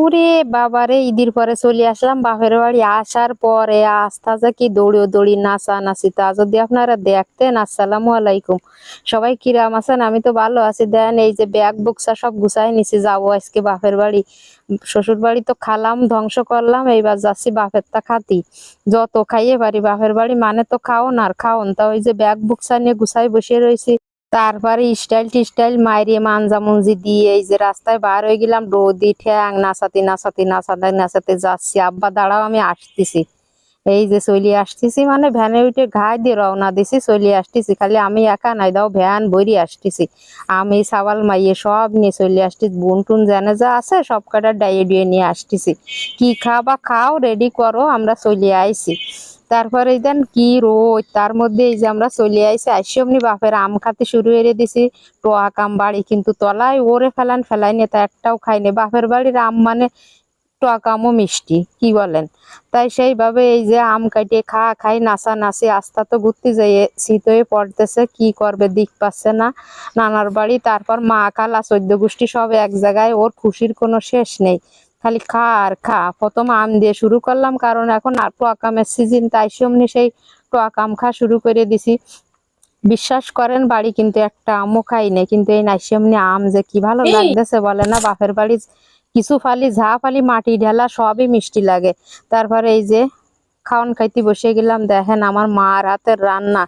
উরে বাবারে ঈদের পরে চলে আসলাম, বাপের বাড়ি আসার পরে আস্থা যে কি দৌড়ি দৌড়ি, নাচা নাচি, তা যদি আপনারা দেখতেন, আসসালামু আলাইকুম। সবাই কিরাম আছেন? আমি তো ভালো আছি। দেন এই যে ব্যাগ বুকসা সব গুছাই নিছি, যাব আজকে বাপের বাড়ি। শ্বশুর বাড়ি তো খালাম, ধ্বংস করলাম, এইবার যাচ্ছি বাপের তা খাতি। যত খাইয়ে পারি, বাপের বাড়ি মানে তো খাওন আর খাওন, তা ওই যে ব্যাগ বুকসা নিয়ে গুছাই বসে রয়েছি। তারপরে স্টাইল টিস্টাইল মাইরিয়ে মানজা মুঞ্জি দিয়ে এই যে রাস্তায় বার হয়ে গেলাম, রোদি ঠ্যাং নাচাতে নাচাতে নাচাতে নাচাতে যাচ্ছি। আব্বা দাঁড়াও, আমি আসতেছি। এই যে চলি আসতেছি মানে ভ্যানে উঠে ঘাই দিয়ে রওনা দিছি, চলি আসতেছি। খালি আমি একা নাই, দাও ভ্যান বইরি আসতেছি। আমি সাবাল মাইয়ে সব নিয়ে চলে আসতেছি। বুন টুন জেনে যা আছে, সব কটা ডাইয়ে ডুয়ে নিয়ে আসতেছি। কি খাবা, খাও রেডি করো, আমরা চলে আইছি। তারপরে দেন কি রোদ, তার মধ্যে এই যে আমরা চলে আইসি আসি অমনি বাপের আম খাতে শুরু করে দিছি। টোয়াক আম বাড়ি কিন্তু তলায় ওরে ফেলান ফেলাই নে তা একটাও খাইনি। বাপের বাড়ির আম মানে টক আমও মিষ্টি, কি বলেন? তাই সেইভাবে এই যে আম কাটিয়ে খা, খাই, নাচা, নাচি আস্তা তো ঘুরতে যাই শীত হয়ে পড়তেছে, কি করবে দিক পাচ্ছে না। নানার বাড়ি, তারপর মা খালা চোদ্দ গোষ্ঠী সব এক জায়গায়, ওর খুশির কোনো শেষ নেই। খালি খা আর খা। প্রথম আম দিয়ে শুরু করলাম কারণ এখন আর টক আমের সিজন তাই সেমনি সেই টক আম খা শুরু করে দিছি। বিশ্বাস করেন বাড়ি কিন্তু একটা আমও খাই নাই কিন্তু এই নাইসেমনি আম যে কি ভালো লাগতেছে বলে না? বাপের বাড়ি কিছু ফালি ঝা ফালি মাটি ঢেলা সবই মিষ্টি লাগে। তারপরে এই যে খাওয়ান খাইতে বসে গেলাম দেখেন আমার মার হাতের রান্না।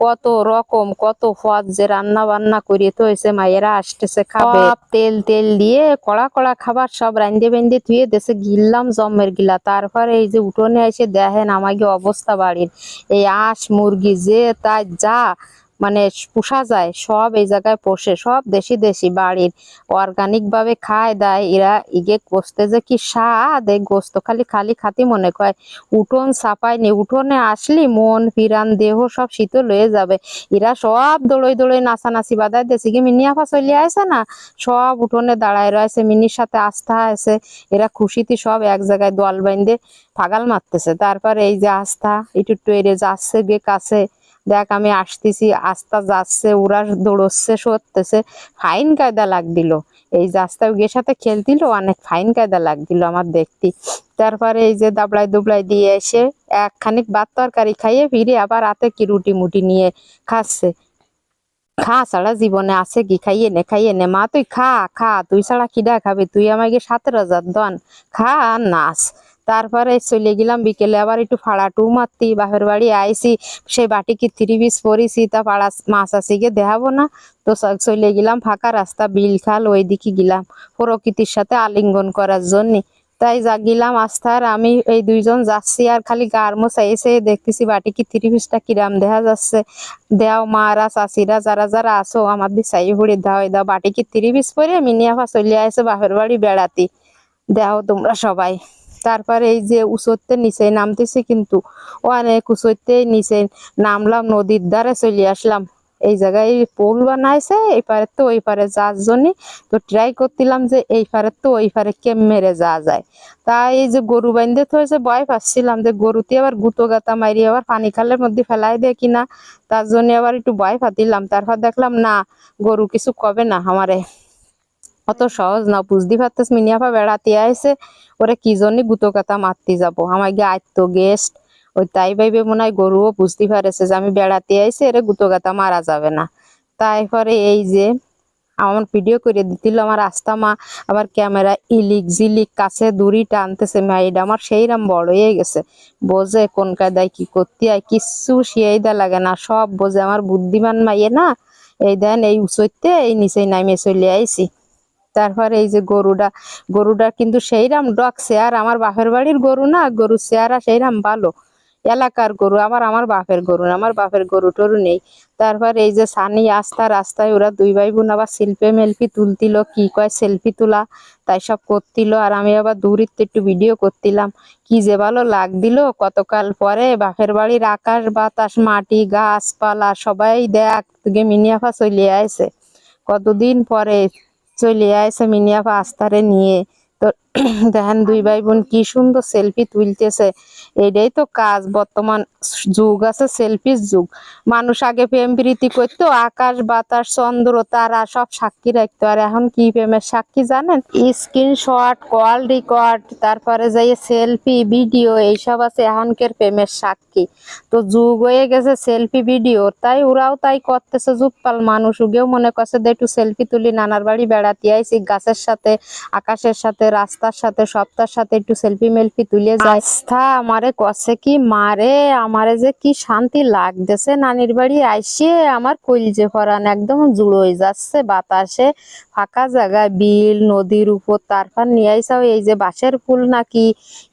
কত রকম কত পদ যে রান্না বান্না করে তো হয়েছে মায়েরা আসতেছে খাবার তেল তেল দিয়ে কড়া কড়া খাবার সব রান্ধে বেঁধে ধুয়ে দেশে গিললাম জমের গিলা। তারপরে এই যে উঠোনে এসে দেখেন আমাকে অবস্থা বাড়ির। এই আঁশ মুরগি যে তাই যা মানে পোষা যায়, সব এই জায়গায় পোষে, সব দেশি দেশি বাড়ির অর্গানিক ভাবে খায়, দেয়, এরা ইগে গোস্তে যে কি স্বাদ, এই গোস্ত খালি খালি খাতি মনে করে। উঠোন নি, উঠোনে আসলি মন, পিরান, দেহ সব শীতল হয়ে যাবে। এরা সব দৌড়ই দৌড়ই নাচানাচি বাদায় দেশি কি আফা চলে আসে না? সব উঠোনে দাঁড়ায় রয়েছে, মিনির সাথে আস্থা আছে। এরা খুশিতে সব এক জায়গায় দল বাইন্দে ফাগাল মারতেছে। তারপর এই যে আস্থা, একটু এরে যাচ্ছে গে কাছে দেখ, আমি আসতেছি, আস্তা যাচ্ছে ওরা দৌড়চ্ছে, সরতেছে। ফাইন কায়দা লাগ দিল এই যে আস্তা ওগের সাথে খেলতিল অনেক ফাইন কায়দা লাগ দিল আমার দেখতে। তারপরে এই যে দাবলাই দুবলাই দিয়ে এসে একখানিক ভাত তরকারি খাইয়ে ফিরে আবার রাতে কি রুটি মুটি নিয়ে খাচ্ছে। খা ছাড়া জীবনে আছে কি, খাইয়ে নে খাইয়ে নে। মা, তুই খা খা, তুই ছাড়া কিডা খাবি? তুই আমাকে সাতের হাজার দন খা আর নাচ। তারপরে চলে গেলাম বিকেলে, আবার একটু ফাড়া টু মারতি, বাপের বাড়ি আইসি সেই বাটি কি থ্রি পিস পরিছি, তা পাড়া মাছ আসি গিয়ে দেখাবো না। তো চলে গেলাম, ফাঁকা রাস্তা, বিল খাল ওই দিকে গেলাম প্রকৃতির সাথে আলিঙ্গন করার জন্য। তাই যা গেলাম আস্থার, আমি এই দুইজন যাচ্ছি, আর খালি গার মোছা এসে দেখতেছি বাটি কি থ্রি পিসটা কিরাম দেখা যাচ্ছে। দেও মারা চাষিরা যারা যারা আসো আমার দিশাই হুড়ি দাও দাও বাটি কি থ্রি পিস পরে মিনিয়াফা চলে আসে বাপের বাড়ি বেড়াতি। দেও তোমরা সবাই। তারপরে এই যে উঁচুতে নিচে নামতেছি কিন্তু অনেক উঁচুতে নিচে নামলাম, নদীর ধারে চলে আসলাম। এই জায়গায় পোল বানাইছে, এই পারে তো ওই পারে যাওয়ার জন্য তো ট্রাই করছিলাম যে এই পারে তো ওই পারে কে মেরে যাওয়া যায়। তাই এই যে গরু তো হয়েছে, ভয় পাচ্ছিলাম যে গরুতে আবার গুতো গাতা মারি, আবার পানি খালের মধ্যে ফেলাই দেয় কিনা, তার জন্য আবার একটু ভয় পাতিলাম। তারপর দেখলাম, না, গরু কিছু কবে না আমারে। অত সহজ না বুঝতে পারতেস মিনিয়াপা বেড়াতে আইসে ওরে কি জন্য গুতো কথা মারতে যাব? আমার গিয়ে আইত গেস্ট ওই তাই ভাইবে মনে হয় গরুও বুঝতে পারেছে যে আমি বেড়াতে আইসে এরে গুতো কথা মারা যাবে না। তারপরে এই যে আমার ভিডিও করে দিছিল আমার আস্তা মা, আবার ক্যামেরা ইলিক জিলিক কাছে দূরি টানতেছে, মাইডা আমার সেইরাম বড় হয়ে গেছে। বোঝে কোন কায়দায় কি করতে হয়, কিচ্ছু শিয়াইদা লাগে না, সব বোঝে। আমার বুদ্ধিমান মাইয়ে না, এই দেন এই উঁচুতে এই নিচে নামে চলে আইছি। তারপরে এই যে গরুটা গরুটা কিন্তু সেইরাম ডকছে আর আমার বাপের বাড়ির গরু না, গরু চেহারা সেইরাম ভালো। এলাকার গরু, আবার আমার বাপের গরু আমার বাপের গরু টরু নেই। তারপর এই যে সানি আস্তা রাস্তায়, ওরা দুই ভাই বোন আবার শিল্পে মেলফি তুলতিল, কি কয় সেলফি তোলা, তাই সব করতিল। আর আমি আবার দূরিত্ব একটু ভিডিও করতিলাম, কি যে ভালো লাগ দিল কতকাল পরে বাপের বাড়ির আকাশ, বাতাস, মাটি, গাছপালা, সবাই দেখ তুগে মিনিয়াফা চলে আসে কতদিন পরে চলে আসে মিনিয়া আস্তারে নিয়ে তো দেখেন দুই ভাই বোন কি সুন্দর সেলফি তুলতেছে। এটাই তো কাজ বর্তমান যুগ আছে সেলফির যুগ। মানুষ আগে প্রেম প্রীতি করতো আকাশ বাতাস চন্দ্র তারা সব সাক্ষী রাখতো। আর এখন কি প্রেমের সাক্ষী জানেন? স্ক্রিনশট কল রেকর্ড তারপরে যাই সেলফি ভিডিও এইসব আছে এখনকার প্রেমের সাক্ষী। তো যুগ হয়ে গেছে সেলফি ভিডিও তাই ওরাও তাই করতেছে যুগপাল। মানুষ উগেও মনে করছে যে একটু সেলফি তুলি নানার বাড়ি বেড়াতে আইছি গাছের সাথে আকাশের সাথে রাস্তার সাথে সবটার সাথে একটু সেলফি মেলফি তুলে যায়। আস্থা আমারে কছে কি মারে? আমারে যে কি শান্তি লাগতেছে নানির বাড়ি আইসে আমার কইলজে পরান একদম জুড়োই যাচ্ছে বাতাসে। ফাঁকা জায়গায় বিল, নদীর উপর তারপর নিয়ে আইসাও এই যে বাঁশের ফুল নাকি?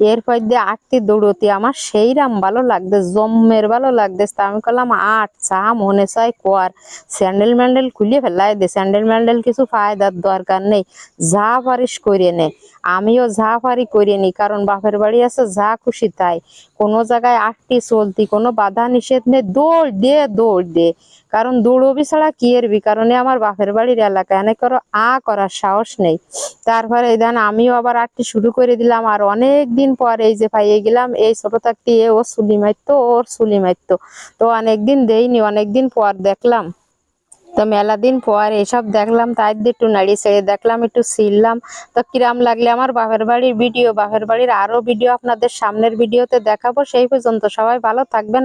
এর পর দিয়ে আটটি দৌড়তি আমার সেই রাম ভালো লাগবে জম্মের ভালো লাগতেছে। তা আমি করলাম আট, চা, মনে চাই কর। স্যান্ডেল ম্যান্ডেল খুলে ফেলাই দে, স্যান্ডেল ম্যান্ডেল কিছু ফায়দার দরকার নেই। যা পারিস করে নে। আমিও যা পারি করে নি, কারণ বাপের বাড়ি আছে, যা খুশি তাই। কোনো জায়গায় আটটি চলতি, কোনো বাধা নিষেধ নেই, দৌড় দে দৌড় দে। কারণ দৌড়বি ছাড়া কি এরবি কারণে আমার বাপের বাড়ির এলাকা এনে করো, আ করার সাহস নেই। তারপরে দেন আমিও আবার আটটি শুরু করে দিলাম, আর অনেক দিন পর এই যে পাইয়ে গেলাম, এই ছোট থাকতে ও চুলি মারতো, ওর চুলি মারতো। তো অনেকদিন দেইনি, অনেকদিন পর দেখলাম। তো মেলা দিন পর এসব দেখলাম, তাই একটু নাড়ি ছেড়ে দেখলাম, একটু ছিললাম তো কিরাম লাগলে আমার বাপের বাড়ির ভিডিও বাপের বাড়ির আরও ভিডিও আপনাদের সামনের ভিডিওতে দেখাবো। সেই পর্যন্ত সবাই ভালো থাকবেন।